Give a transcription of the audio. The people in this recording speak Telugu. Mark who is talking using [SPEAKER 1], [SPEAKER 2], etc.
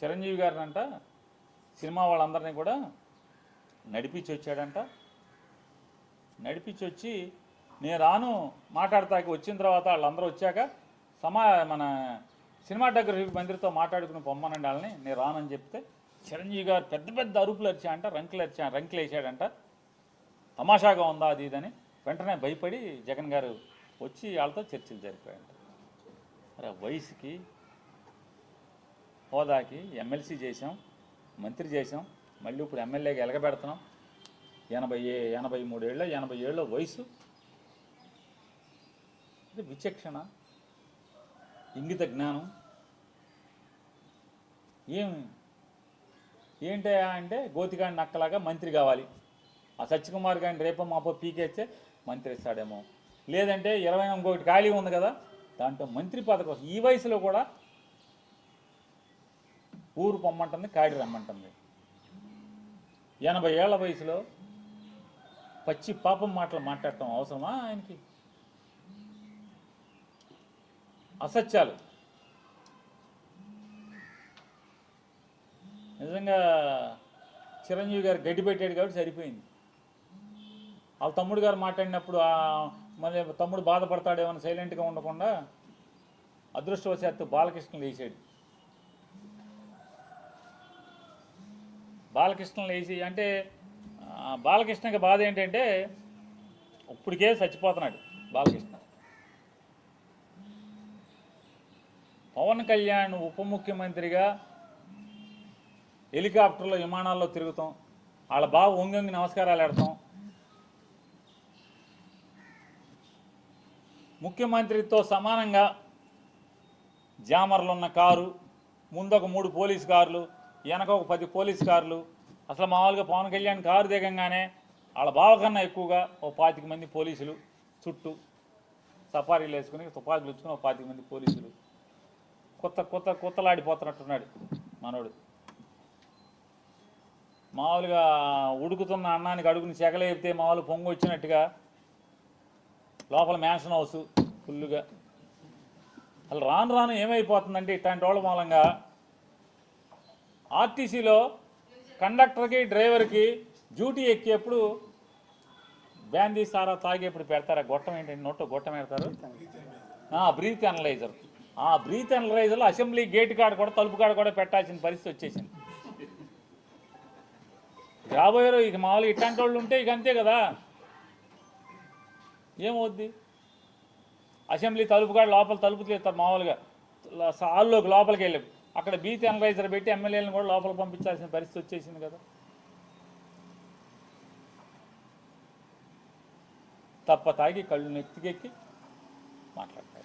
[SPEAKER 1] చిరంజీవి గారినంట సినిమా వాళ్ళందరినీ కూడా నడిపించి వచ్చాడంట. నడిపించి వచ్చి నేను రాను మాట్లాడతాకి వచ్చిన తర్వాత వాళ్ళందరూ వచ్చాక సమా మన సినిమాటోగ్రఫీ మంత్రితో మాట్లాడుకుని పొమ్మనండి వాళ్ళని. నేను రానని చెప్తే చిరంజీవి గారు పెద్ద పెద్ద అరుపులు అరిచాడంట రంకులు అరిచా రంకులు వేసాడంట. తమాషాగా ఉందా అది ఇదని వెంటనే భయపడి జగన్ గారు వచ్చి వాళ్ళతో చర్చలు జరిపాయంట. అరే వయసుకి హోదాకి ఎమ్మెల్సీ చేసాం మంత్రి చేసాం మళ్ళీ ఇప్పుడు ఎమ్మెల్యేగా ఎలగబెడుతున్నాం. ఎనభై ఏ- ఎనభై మూడేళ్ళ ఎనభై ఏళ్ళ వయసు. ఇది విచక్షణ ఇంగిత జ్ఞానం. ఏమి ఏంటయా అంటే గోతిగాడి నక్కలాగా మంత్రి కావాలి. ఆ సత్యకుమార్ గారిని రేపో మాపో పీకేస్తే మంత్రి ఇస్తాడేమో. లేదంటే ఇరవై ఇంకొకటి ఖాళీ ఉంది కదా దాంట్లో మంత్రి పద కోసం. ఈ వయసులో కూడా ఊరు పొమ్మంటుంది కాడి రమ్మంటుంది. ఎనభై ఏళ్ళ వయసులో పచ్చి పాపం మాటలు మాట్లాడటం అవసరమా ఆయనకి? అసత్యాలు. నిజంగా చిరంజీవి గారు గడ్డి పెట్టాడు కాబట్టి సరిపోయింది. వాళ్ళ తమ్ముడు గారు మాట్లాడినప్పుడు మళ్ళీ తమ్ముడు బాధపడతాడేమో సైలెంట్గా ఉండకుండా అదృష్టవశాత్తు బాలకృష్ణ లేచాడు బాలకృష్ణ లేచి అంటే బాలకృష్ణకి బాధ ఏంటంటే ఇప్పటికే చచ్చిపోతున్నాడు బాలకృష్ణ. పవన్ కళ్యాణ్ ఉప ముఖ్యమంత్రిగా హెలికాప్టర్లో విమానాల్లో తిరుగుతాం. వాళ్ళ బాబు ఒంగొంగి నమస్కారాలు ఆడతాం. ముఖ్యమంత్రితో సమానంగా జామర్లున్న కారు ముందొక మూడు పోలీస్ కార్లు వెనక ఒక పది పోలీస్ కార్లు. అసలు మామూలుగా పవన్ కళ్యాణ్ కారు దిగంగానే వాళ్ళ బావ కన్నా ఎక్కువగా ఓ పాతిక మంది పోలీసులు చుట్టూ సఫారీలు వేసుకుని తుపాకులు ఇచ్చుకుని ఒక పాతిక మంది పోలీసులు కొత్త కొత్త కొత్తలాడిపోతున్నట్టున్నాడు మనోడు. మామూలుగా ఉడుకుతున్న అన్నానికి అడుగుని చెగలేపితే మామూలు పొంగు వచ్చినట్టుగా లోపల మ్యాన్షన్ హౌస్ ఫుల్గా అసలు రాను రాను ఏమైపోతుందంటే ఇట్లాంటి వాళ్ళ మూలంగా ఆర్టీసీలో కండక్టర్కి డ్రైవర్కి డ్యూటీ ఎక్కేప్పుడు బ్యాందీ సారా తాగేప్పుడు పెడతారా? గొట్టం ఏంటంటే నోట్లో గొట్టం పెడతారు? బ్రీత్ అనలైజర్ ఆ బ్రీత్ అనలైజర్లో అసెంబ్లీ గేట్ కాడ కూడా తలుపు కాడ కూడా పెట్టాల్సిన పరిస్థితి వచ్చేసింది. రాబోయే ఇక మామూలుగా ఇట్లాంటి వాళ్ళు ఉంటే ఇక అంతే కదా. ఏమవుద్ది? అసెంబ్లీ తలుపు కాడ లోపల తలుపు తీస్తారు మామూలుగా. ల- హాల్లోకి లోపలికి వెళ్ళి అక్కడ బీత్ అనలైజర్ పెట్టి ఎమ్మెల్యేలను కూడా లోపల పంపించాల్సిన పరిస్థితి వచ్చేసింది కదా. తప్ప తాగి కళ్ళు నెత్తికెక్కి మాట్లాడతారు.